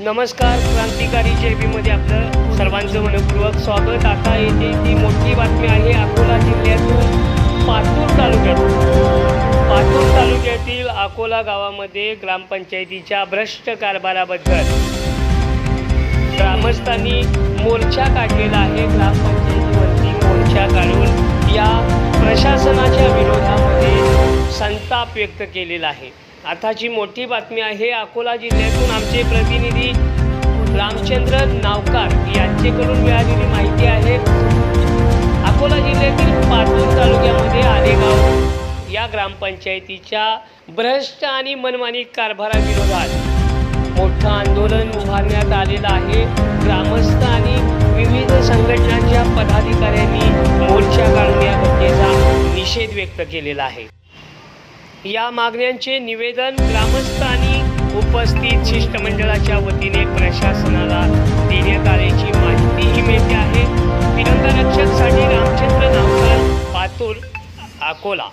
नमस्कार क्रांतिकारी जेबीमध्ये आपलं सर्वांचं मनपूर्वक स्वागत. आता येथे ती मोठी बातमी आहे. अकोला जिल्ह्यातून पातूर तालुक्यात. पातूर तालुक्यातील अकोला गावामध्ये ग्रामपंचायतीच्या भ्रष्ट कारभाराबद्दल ग्रामस्थांनी मोर्चा काढलेला आहे. ग्रामपंचायतीवरती मोर्चा काढून या प्रशासनाच्या विरोधामध्ये संताप व्यक्त केलेला आहे. आताची मोठी बातमी आहे अकोला जिल्ह्यातून आमचे प्रतिनिधी रामचंद्र नावकार यांचेकडून मिळालेली माहिती आहे. अकोला जिल्ह्यातील पाटूर तालुक्यामध्ये आलेगाव या ग्रामपंचायतीच्या भ्रष्ट आणि मनमानी कारभाराविरोधात मोठं आंदोलन उभारण्यात आलेलं आहे. ग्रामस्थ आणि विविध संघटनांच्या पदाधिकाऱ्यांनी मोर्चा काढून या घटनेचा निषेध व्यक्त केलेला आहे. या मागण्यांचे निवेदन ग्रामस्थ आणि उपस्थित शिष्टमंडळाच्या वतीने प्रशासनाला देण्यात आल्याची माहितीही मिळते आहे. तिरंगा रक्षकसाठी रामचंद्र नावकर पातूर अकोला.